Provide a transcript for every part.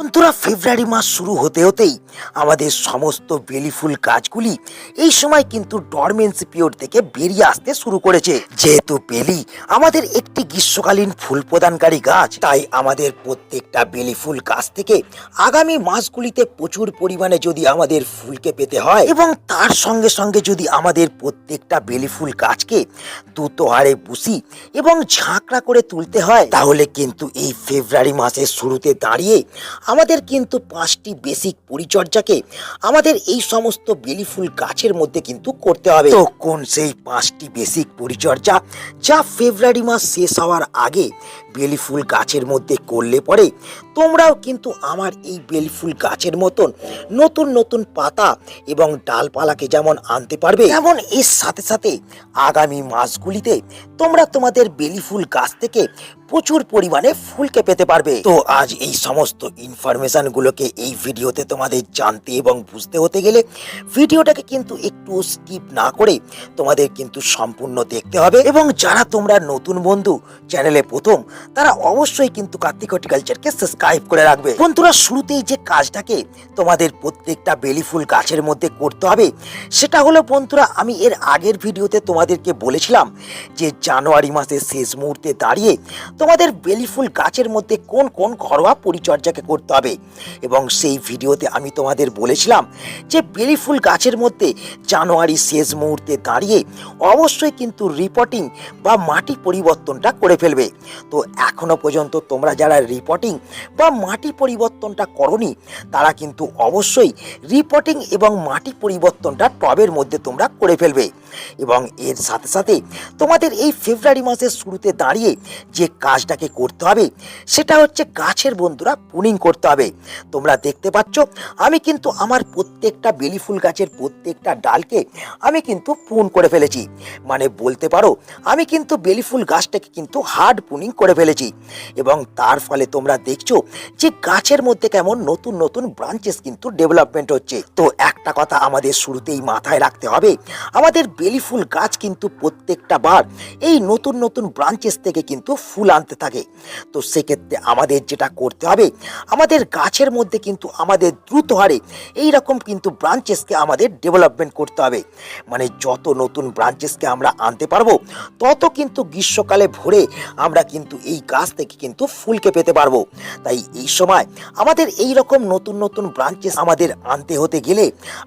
বন্ধুরা, ফেব্রুয়ারি মাস শুরু হতে হতেই আমাদের সমস্ত বেলি ফুল গাছগুলি এই সময় কিন্তু ডরমেন্সি পিরিয়ড থেকে বেরিয়ে আসতে শুরু করেছে। যেহেতু বেলি আমাদের একটি গ্রীষ্মকালীন ফুল প্রদানকারী গাছ, তাই আমাদের প্রত্যেকটা বেলি ফুল গাছ থেকে আগামী মাসগুলিতে প্রচুর পরিমাণে যদি আমাদের ফুলকে পেতে হয় এবং তার সঙ্গে সঙ্গে যদি আমাদের প্রত্যেকটা বেলি ফুল গাছকে দ্রুত হারে বুসি এবং ঝাঁকড়া করে তুলতে হয়, তাহলে কিন্তু এই ফেব্রুয়ারি মাসের শুরুতে দাঁড়িয়ে আমাদের কিন্তু পাঁচটি বেসিক পরিচর্যাকে আমাদের এই সমস্ত বেলি ফুল গাছের মধ্যে কিন্তু করতে হবে। তো কোন সেই পাঁচটি বেসিক পরিচর্যা যা ফেব্রুয়ারি মাস শেষ হওয়ার আগে বেলি ফুল গাছের মধ্যে করলে পরে তোমরাও কিন্তু আমার এই বেলি ফুল গাছের মতন নতুন নতুন পাতা এবং ডালপালাকে যেমন আনতে পারবে, তেমন এর সাথে সাথে আগামী মাসগুলিতে তোমরা তোমাদের বেলি ফুল গাছ থেকে প্রচুর পরিমাণে ফুলকে পেতে পারবে। তো আজ এই সমস্ত ইনফরমেশন গুলোকে এই ভিডিওতে তোমাদের জানতে এবং বুঝতে হতে গেলে ভিডিওটাকে কিন্তু একটু স্কিপ না করে তোমাদের কিন্তু সম্পূর্ণ দেখতে হবে। এবং যারা তোমরা নতুন বন্ধু চ্যানেলে প্রথম তারা অবশ্যই কিন্তু কার্তিক হর্টিকালচারকে সাবস্ক্রাইব করে রাখবে। বন্ধুরা, শুরুতেই যে কাজটাকে তোমাদের প্রত্যেকটা বেলি ফুল গাছের মধ্যে করতে হবে, সেটা হলো বন্ধুরা, আমি এর আগের ভিডিওতে তোমাদেরকে বলেছিলাম যে জানুয়ারি মাসের শেষ মুহূর্তে দাঁড়িয়ে তোমাদের বেলি ফুল গাছের মধ্যে কোন কোন ঘরোয়া পরিচর্যাকে করতে হবে। এবং সেই ভিডিওতে আমি তোমাদের বলেছিলাম যে বেলি ফুল গাছের মধ্যে জানুয়ারি শেষ মুহূর্তে দাঁড়িয়ে অবশ্যই কিন্তু রিপোর্টিং বা মাটি পরিবর্তনটা করে ফেলবে। তো এখনও পর্যন্ত তোমরা যারা রিপোর্টিং বা মাটি পরিবর্তনটা করনি, তারা কিন্তু অবশ্যই রিপোর্টিং এবং মাটি পরিবর্তনটা টবের মধ্যে তোমরা করে ফেলবে। এবং এর সাথে সাথে তোমাদের এই ফেব্রুয়ারি মাসের শুরুতে দাঁড়িয়ে যে কাজটাকে করতে হবে, সেটা হচ্ছে গাছের বন্ধুরা পুনিং করতে হবে। তোমরা দেখতে পাচ্ছ, আমি কিন্তু আমার প্রত্যেকটা বেলি ফুল গাছের প্রত্যেকটা ডালকে আমি কিন্তু পুন করে ফেলেছি। মানে বলতে পারো, আমি কিন্তু বেলি ফুল গাছটাকে কিন্তু হার্ড পুনিং করে ফেলেছি। এবং তার ফলে তোমরা দেখছ যে গাছের মধ্যে কেমন নতুন নতুন ব্রাঞ্চেস কিন্তু ডেভেলপমেন্ট হচ্ছে। তো একটা কথা আমাদের শুরুতেই মাথায় রাখতে হবে, আমাদের বেলি ফুল গাছ কিন্তু প্রত্যেকটা বার এই নতুন নতুন ব্রাঞ্চেস থেকে কিন্তু ফুল আনতে থাকে। তো সেক্ষেত্রে আমাদের যেটা করতে হবে, আমাদের গাছের মধ্যে কিন্তু আমাদের দ্রুত হারে এই রকম কিন্তু ব্রাঞ্চেসকে আমাদের ডেভেলপমেন্ট করতে হবে। মানে যত নতুন ব্রাঞ্চেসকে আমরা আনতে পারব, তত কিন্তু গ্রীষ্মকালে ভরে আমরা কিন্তু এই গাছ থেকে কিন্তু ফুলকে পেতে পারব। তাই এই সময় আমাদের এই রকম নতুন নতুন ব্রাঞ্চেস আমাদের আনতে হতে গেলে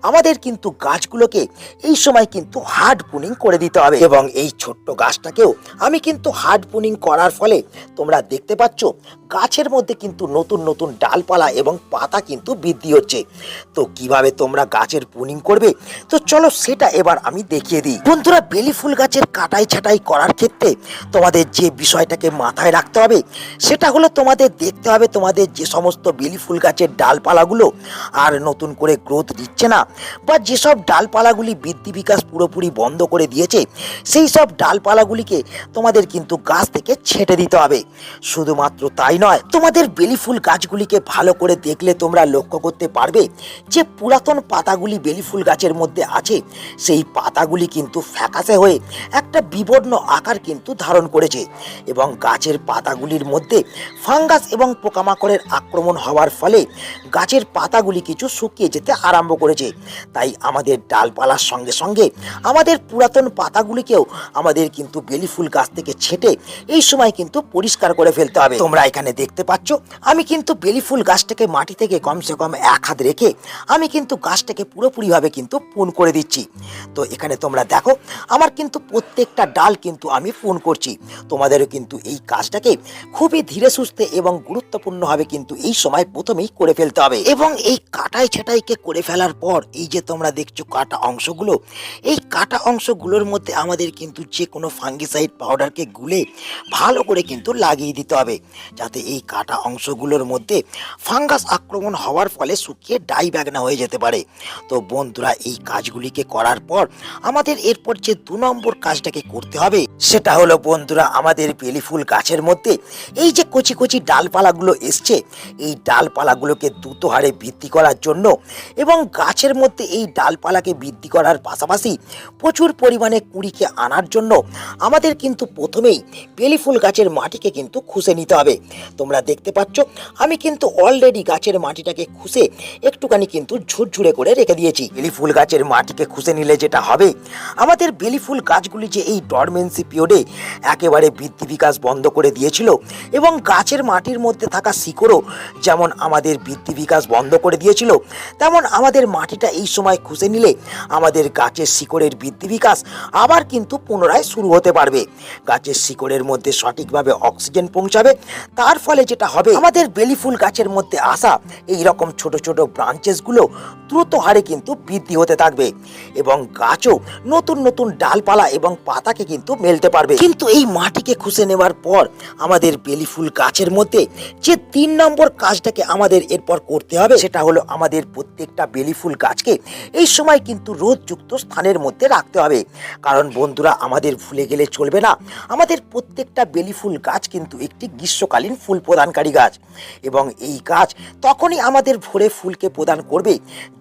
আমাদের কিন্তু গাছগুলোকে এই সময় কিন্তু হার্ড পুনিং করে দিতে হবে। এবং এই ছোট্ট গাছটাকেও আমি কিন্তু হার্ড পুনিং করার ফলে তোমরা দেখতে পাচ্ছ গাছের মধ্যে কিন্তু নতুন নতুন ডালপালা এবং পাতা কিন্তু বৃদ্ধি হচ্ছে। তো কীভাবে তোমরা গাছের পুনিং করবে? তো চলো সেটা এবার আমি দেখিয়ে দিই। বন্ধুরা, বেলি ফুল গাছের কাটাই ছাটাই করার ক্ষেত্রে তোমাদের যে বিষয়টাকে মাথায় রাখতে হবে। সেটা হলো তোমাদের দেখতে হবে তোমাদের যে সমস্ত বেলি ফুল গাছের ডালপালাগুলো আর নতুন করে গ্রোথ দিচ্ছে না বা যেসব ডালপালাগুলি বৃদ্ধি বিকাশ পুরোপুরি বন্ধ করে দিয়েছে, সেই সব ডালপালাগুলিকে তোমাদের কিন্তু গাছ থেকে ছেঁটে দিতে হবে। শুধুমাত্র তাই নয়, তোমাদের বেলি ফুল গাছগুলিকে ভালো করে দেখলে তোমরা লক্ষ্য করতে পারবে যে পুরাতন পাতাগুলি বেলি ফুল গাছের মধ্যে আছে, সেই পাতাগুলি কিন্তু ফ্যাকাসে হয়ে একটা বিবর্ণ আকার কিন্তু ধারণ করেছে এবং গাছের পাতাগুলির মধ্যে ফাঙ্গাস এবং পোকামাকড়ের আক্রমণ হওয়ার ফলে গাছের পাতাগুলি কিছু শুকিয়ে যেতে আরম্ভ করেছে। তাই আমাদের ডালপালার সঙ্গে সঙ্গে আমাদের পুরাতন পাতাগুলিকেও আমাদের কিন্তু বেলি ফুল গাছ থেকে ছেটে এই সময় কিন্তু পরিষ্কার করে ফেলতে হবে। তোমরা এখানে দেখতে পাচ্ছ, আমি কিন্তু বেলি ফুল গাছটাকে মাটি থেকে কমসে কম এক হাত রেখে আমি কিন্তু গাছটাকে পুরোপুরিভাবে কিন্তু পুন করে দিচ্ছি। তো এখানে তোমরা দেখো, আমার কিন্তু প্রত্যেকটা ডাল কিন্তু আমি পুন করছি। তোমাদেরও কিন্তু এই কাজটাকে খুবই ধীরে সুস্থে এবং গুরুত্বপূর্ণভাবে কিন্তু এই সময় প্রথমেই করে ফেলতে হবে। এবং এই কাটাই ছাটাইকে করে ফেলার পর এই যে তোমরা দেখছ কাটা অংশগুলো, এই কাটা অংশগুলোর মধ্যে আমাদের কিন্তু যে কোনো ফাঙ্গিসাইড পাউডারকে গুলে ভালো করে কিন্তু লাগিয়ে দিতে হবে। যাতে এই কাটা অংশগুলোর মধ্যে ফাঙ্গাস আক্রমণ হওয়ার ফলে শুকিয়ে ডাই ব্যাগনা হয়ে যেতে পারে। তো বন্ধুরা, এই কাজগুলিকে করার পর আমাদের এরপর যে দু নম্বর কাজটাকে করতে হবে, সেটা হলো বন্ধুরা, আমাদের বেলি ফুল গাছের গাছের মধ্যে এই যে কচি কচি ডালপালাগুলো এসছে, এই ডালপালাগুলোকে দ্রুত হারে বৃদ্ধি করার জন্য এবং গাছের মধ্যে এই ডালপালাকে বৃদ্ধি করার পাশাপাশি প্রচুর পরিমাণে কুড়িকে আনার জন্য আমাদের কিন্তু প্রথমেই বেলি ফুল গাছের মাটিকে কিন্তু খুশে নিতে হবে। তোমরা দেখতে পাচ্ছ, আমি কিন্তু অলরেডি গাছের মাটিটাকে খুশে একটুখানি কিন্তু ঝুরঝুরে করে রেখে দিয়েছি। বেলি ফুল গাছের মাটিকে খুশে নিলে যেটা হবে, আমাদের বেলি ফুল গাছগুলি যে এই ডরমেন্সি পিরিয়ডে একেবারে বৃদ্ধি বিকাশ বন্ধ করে দিয়েছিল এবং গাছের মাটির মধ্যে থাকা শিকড়ও যেমন আমাদের বৃদ্ধি বিকাশ বন্ধ করে দিয়েছিল, তেমন আমাদের মাটিটা এই সময় খুঁজে নিলে আমাদের গাছের শিকড়ের বৃদ্ধি বিকাশ আবার কিন্তু পুনরায় শুরু হতে পারবে। গাছের শিকড়ের মধ্যে সঠিকভাবে অক্সিজেন পৌঁছাবে, তার ফলে যেটা হবে, আমাদের বেলি ফুল গাছের মধ্যে আসা এই রকম ছোট ছোট ব্রাঞ্চেসগুলো দ্রুত হারে কিন্তু বৃদ্ধি হতে থাকবে এবং গাছও নতুন নতুন ডালপালা এবং পাতাকে কিন্তু মেলতে পারবে। কিন্তু এই মাটিকে খুঁজে নেওয়ার পর আমাদের বেলি ফুল গাছের মধ্যে যে তিন নম্বর কাজটাকে আমাদের এরপর করতে হবে, সেটা হলো আমাদের প্রত্যেকটা বেলি ফুল গাছকে এই সময় কিন্তু রোদযুক্ত স্থানের মধ্যে রাখতে হবে। কারণ বন্ধুরা, আমাদের ভুলে গেলে চলবে না। আমাদের প্রত্যেকটা বেলি ফুল গাছ কিন্তু একটি গ্রীষ্মকালীন ফুল প্রদানকারী গাছ এবং এই গাছ তখনই আমাদের ভোরে ফুলকে প্রদান করবে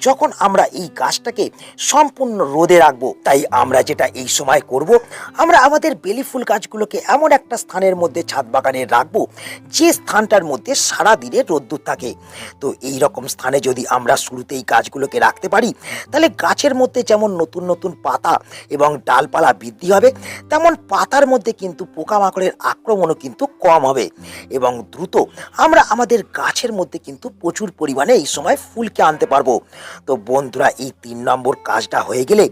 যখন আমরা এই গাছটাকে সম্পূর্ণ রোদে রাখব। তাই আমরা যেটা এই সময় করব, আমরা আমাদের বেলি ফুল গাছগুলোকে এমন একটা স্থানের মধ্যে ছাদ বাগানে রাখব, যে স্থানটার মধ্যে সারা দিনে রোদ্দুর থাকে। তো এই রকম স্থানে যদি আমরা শুরুতেই গাছগুলোকে রাখতে পারি, তাহলে গাছের মধ্যে যেমন নতুন নতুন পাতা এবং ডালপালা বৃদ্ধি হবে, তেমন পাতার মধ্যে কিন্তু পোকামাকড়ের আক্রমণও কিন্তু কম হবে। এবং দ্রুত আমরা আমাদের গাছের মধ্যে কিন্তু প্রচুর পরিমাণে এই সময় ফুলকে আনতে পারব। তো বন্ধুরা, এই তিন নম্বর কাজটা হয়ে গেলে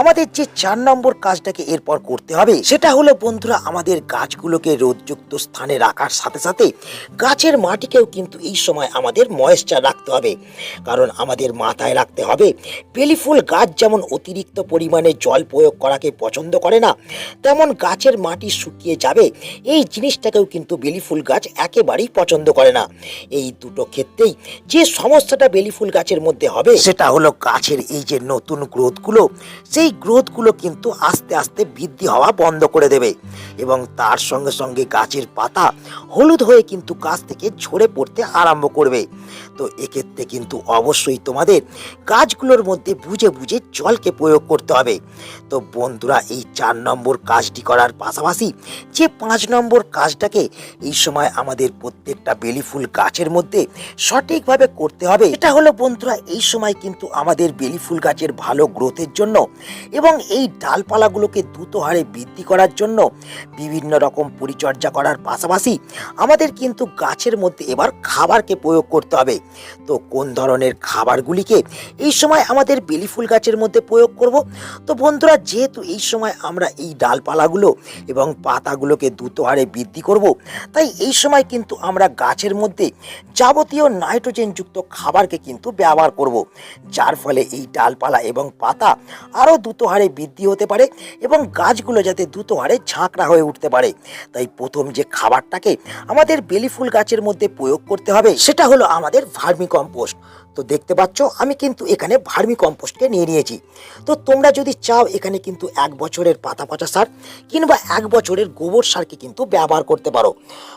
আমাদের যে চার নম্বর কাজটাকে এরপর করতে হবে, সেটা হলো বন্ধুরা, আমাদের গাছগুলোকে রোদযুক্ত স্থানে রাখার সাথে সাথে গাছের মাটিকেও কিন্তু এই সময় আমাদের ময়েশ্চার রাখতে হবে। কারণ আমাদের মাথায় রাখতে হবে, বেলি ফুল গাছ যেমন অতিরিক্ত পরিমাণে জল প্রয়োগ করাকে পছন্দ করে না, তেমন গাছের মাটি শুকিয়ে যাবে, এই জিনিসটাকেও কিন্তু বেলি ফুল গাছ একেবারেই পছন্দ করে না। এই দুটো ক্ষেত্রেই যে সমস্যাটা বেলি ফুল গাছের মধ্যে হবে, সেটা হলো গাছের এই যে নতুন গ্রোথগুলো, সেই গ্রোথগুলো কিন্তু আস্তে আস্তে বৃদ্ধি হওয়া বন্ধ করে দেবে এবং তার সঙ্গে সঙ্গে গাছের পাতা হলুদ হয়ে কিন্তু গাছ থেকে ঝরে পড়তে আরম্ভ করবে। তো এক্ষেত্রে কিন্তু অবশ্যই তোমাদের গাছগুলোর মধ্যে বুঝে বুঝে জলকে প্রয়োগ করতে হবে। তো বন্ধুরা, এই চার নম্বর কাজটি করার পাশাপাশি যে পাঁচ নম্বর কাজটাকে এই সময় আমাদের প্রত্যেকটা বেলি ফুল গাছের মধ্যে সঠিকভাবে করতে হবে, এটা হলো বন্ধুরা এই সময় কিন্তু আমাদের বেলি ফুল গাছের ভালো গ্রোথের জন্য এবং এই ডালপালাগুলোকে দ্রুত হারে বৃদ্ধি করার জন্য বিভিন্ন রকম পরিচর্যা করার পাশাপাশি আমাদের কিন্তু গাছের মধ্যে এবার খাবারকে প্রয়োগ করতে হবে। তো কোন ধরনের খাবারগুলিকে এই সময় আমাদের বেলি ফুল গাছের মধ্যে প্রয়োগ করব? তো বন্ধুরা, যেহেতু এই সময় আমরা এই ডালপালাগুলো এবং পাতাগুলোকে দ্রুত হারে বৃদ্ধি করব, তাই এই সময় কিন্তু আমরা গাছের মধ্যে যাবতীয় নাইট্রোজেনযুক্ত খাবারকে কিন্তু ব্যবহার করব, যার ফলে এই ডালপালা এবং পাতা আরও দ্রুত হারে বৃদ্ধি হতে পারে এবং গাছগুলো যাতে দ্রুত হারে ঝাঁকড়া হয়ে উঠতে পারে। তাই প্রথম যে খাবারটাকে আমাদের বেলি ফুল গাছের মধ্যে প্রয়োগ করতে হবে, সেটা হলো আমাদের ভার্মি কম্পোস্ট। তো দেখতে পাচ্ছ, আমি কিন্তু এখানে ভার্মি কম্পোস্টকে নিয়ে নিয়েছি। তো তোমরা যদি চাও এখানে কিন্তু এক বছরের পাতা পচা সার কিংবা এক বছরের গোবর সারকে কিন্তু ব্যবহার করতে পারো।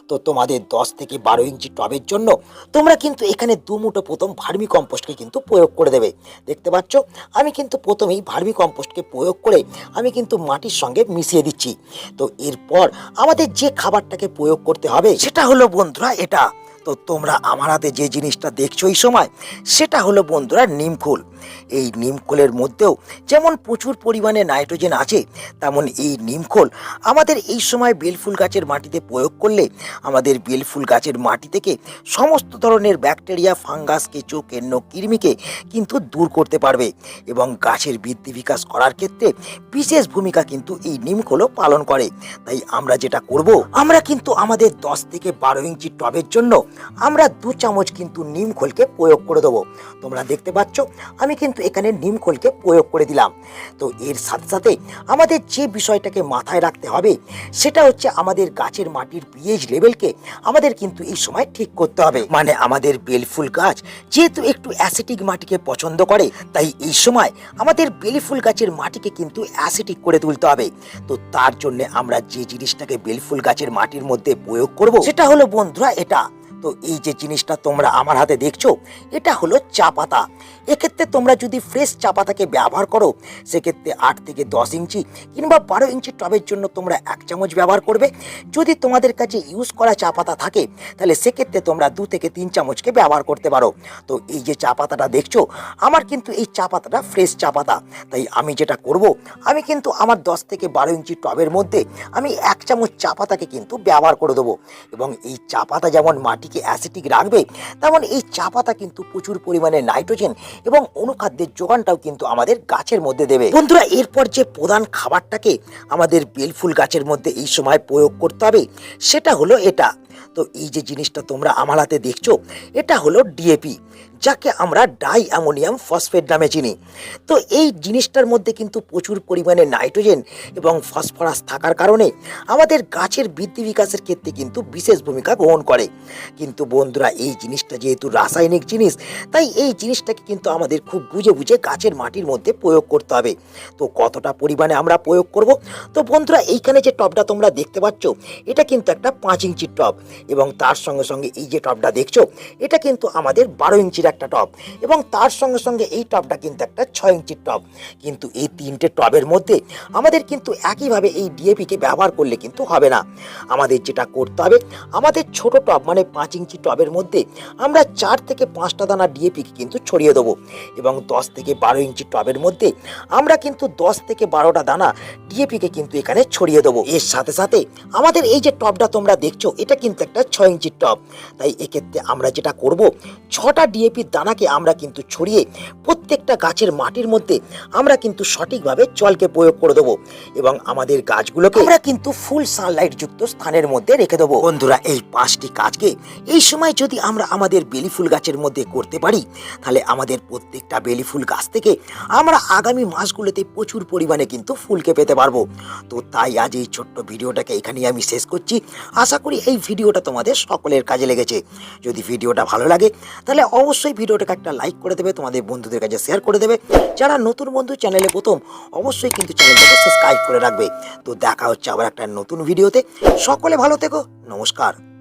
তো তোমাদের দশ থেকে বারো ইঞ্চি টবের জন্য তোমরা কিন্তু এখানে দু মুঠো প্রথম ভার্মি কম্পোস্টকে কিন্তু প্রয়োগ করে দেবে। দেখতে পাচ্ছ, আমি কিন্তু প্রথমেই ভার্মি কম্পোস্টকে প্রয়োগ করে আমি কিন্তু মাটির সঙ্গে মিশিয়ে দিচ্ছি। তো এরপর আমাদের যে খাবারটাকে প্রয়োগ করতে হবে সেটা হলো বন্ধুরা এটা। তো তোমরা আমার হাতে যে জিনিসটা দেখছ এই সময় সেটা হলো বন্ধুরা নিমখোল এই নিমখোলের মধ্যেও যেমন প্রচুর পরিমাণে নাইট্রোজেন আছে, তেমন এই নিমখোল আমাদের এই সময় বেলফুল গাছের মাটিতে প্রয়োগ করলে আমাদের বেলফুল গাছের মাটি থেকে সমস্ত ধরনের ব্যাকটেরিয়া, ফাঙ্গাস, কেঁচো, কেন্ন, কৃমিকে কিন্তু দূর করতে পারবে এবং গাছের বৃদ্ধি বিকাশ করার ক্ষেত্রে বিশেষ ভূমিকা কিন্তু এই নিমখোলও পালন করে। তাই আমরা যেটা করব, আমরা কিন্তু আমাদের দশ থেকে বারো ইঞ্চি টবের জন্য আমরা দু চামচ কিন্তু নিমখোলকে প্রয়োগ করে দেবো। তোমরা দেখতে পাচ্ছ, আমি আমি কিন্তু এখানে নিমখোলকে প্রয়োগ করে দিলাম। তো এর সাথে সাথে আমাদের যে বিষয়টাকে মাথায় রাখতে হবে, সেটা হচ্ছে আমাদের গাছের মাটির পিএইচ লেভেলকে আমাদের কিন্তু এই সময় ঠিক করতে হবে। মানে আমাদের বেলফুল গাছ যেহেতু একটু অ্যাসিটিক মাটিকে পছন্দ করে, তাই এই সময় আমাদের বেলফুল গাছের মাটিকে কিন্তু অ্যাসিটিক করে তুলতে হবে। তো তার জন্য আমরা যে জিনিসটাকে বেলফুল গাছের মাটির মধ্যে প্রয়োগ করব, সেটা হলো বন্ধুরা এটা। তো এই যে জিনিসটা তোমরা আমার হাতে দেখছ, এটা হলো চা পাতা। এক্ষেত্রে তোমরা যদি ফ্রেশ চা পাতাকে ব্যবহার করো, সেক্ষেত্রে আট থেকে দশ ইঞ্চি কিংবা বারো ইঞ্চি টবের জন্য তোমরা এক চামচ ব্যবহার করবে। যদি তোমাদের কাছে ইউজ করা চা পাতা থাকে, তাহলে সেক্ষেত্রে তোমরা দু থেকে তিন চামচকে ব্যবহার করতে পারো। তো এই যে চা পাতাটা দেখছ, আমার কিন্তু এই চা পাতাটা ফ্রেশ চা পাতা। তাই আমি যেটা করব, আমি কিন্তু আমার দশ থেকে বারো ইঞ্চি টবের মধ্যে আমি এক চামচ চা পাতাকে কিন্তু ব্যবহার করে দেবো। এবং এই চা পাতা যেমন মাটিকে অ্যাসিটিক রাখবে তেমন এই চা পাতা কিন্তু প্রচুর পরিমাণে নাইট্রোজেন এবং অনুখাদ্যের যোগানটাও কিন্তু আমাদের গাছের মধ্যে দেবে। বন্ধুরা, এরপর যে প্রধান খাবারটাকে আমাদের বেলফুল গাছের মধ্যে এই সময় প্রয়োগ করতে হবে, সেটা হলো এটা। তো এই যে জিনিসটা তোমরা আমার হাতে দেখছ, এটা হলো ডিএপি। যাকে আমরা ডাই অ্যামোনিয়াম ফসফেট নামে চিনি। তো এই জিনিসটার মধ্যে কিন্তু প্রচুর পরিমাণে নাইট্রোজেন এবং ফসফরাস থাকার কারণে আমাদের গাছের বৃদ্ধি বিকাশের ক্ষেত্রে কিন্তু বিশেষ ভূমিকা গ্রহণ করে। কিন্তু বন্ধুরা, এই জিনিসটা যেহেতু রাসায়নিক জিনিস, তাই এই জিনিসটাকে কিন্তু আমাদের খুব বুঝে বুঝে গাছের মাটির মধ্যে প্রয়োগ করতে হবে। তো কতটা পরিমাণে আমরা প্রয়োগ করব? তো বন্ধুরা, এইখানে যে টবটা তোমরা দেখতে পাচ্ছ, এটা কিন্তু একটা পাঁচ ইঞ্চির টব এবং তার সঙ্গে সঙ্গে এই যে টবটা দেখছ, এটা কিন্তু আমাদের বারো ইঞ্চির একটা টব এবং তার সঙ্গে সঙ্গে এই টবটা কিন্তু একটা ছয় ইঞ্চির টব। কিন্তু এই তিনটে টবের মধ্যে আমাদের কিন্তু একইভাবে এই ডিএপিকে ব্যবহার করলে কিন্তু হবে না। আমাদের যেটা করতে হবে, আমাদের ছোট টব মানে পাঁচ ইঞ্চি টবের মধ্যে আমরা চার থেকে পাঁচটা দানা ডিএপিকে কিন্তু ছড়িয়ে দেবো এবং দশ থেকে বারো ইঞ্চি টবের মধ্যে আমরা কিন্তু দশ থেকে বারোটা দানা ডিএপিকে কিন্তু এখানে ছড়িয়ে দেবো। এর সাথে সাথে আমাদের এই যে টবটা তোমরা দেখছ, এটা কিন্তু একটা ছয় ইঞ্চির টব। তাই এক্ষেত্রে আমরা যেটা করব, ছটা ডিএপির দানাকে আমরা কিন্তু ছড়িয়ে প্রত্যেকটা গাছের মাটির মধ্যে আমরা কিন্তু সঠিকভাবে জলকে প্রয়োগ করে দেবো এবং আমাদের গাছগুলোকে আমরা কিন্তু ফুল সানলাইট যুক্ত স্থানের মধ্যে রেখে দেবো। বন্ধুরা, এই পাঁচটি কাজকে এই সময় যদি আমরা আমাদের বেলি ফুল গাছের মধ্যে করতে পারি, তাহলে আমাদের প্রত্যেকটা বেলি ফুল গাছ থেকে আমরা আগামী মাসগুলোতে প্রচুর পরিমাণে কিন্তু ফুলকে পেতে পারব। তো তাই আজ এই ছোট্ট ভিডিওটাকে এখানেই আমি শেষ করছি। আশা করি এই ভিডিওটা তোমাদের সকলের কাজে লেগেছে। যদি ভিডিওটা ভালো লাগে, তাহলে অবশ্যই ভিডিওটাকে একটা লাইক করে দেবে, তোমাদের বন্ধুদের কাছে শেয়ার করে দেবে। যারা নতুন বন্ধু চ্যানেলে প্রথম, অবশ্যই কিন্তু চ্যানেলটাকে সাবস্ক্রাইব করে রাখবে। তো দেখা হচ্ছে আবার একটা নতুন ভিডিওতে সকলে ভালো থেকো, নমস্কার।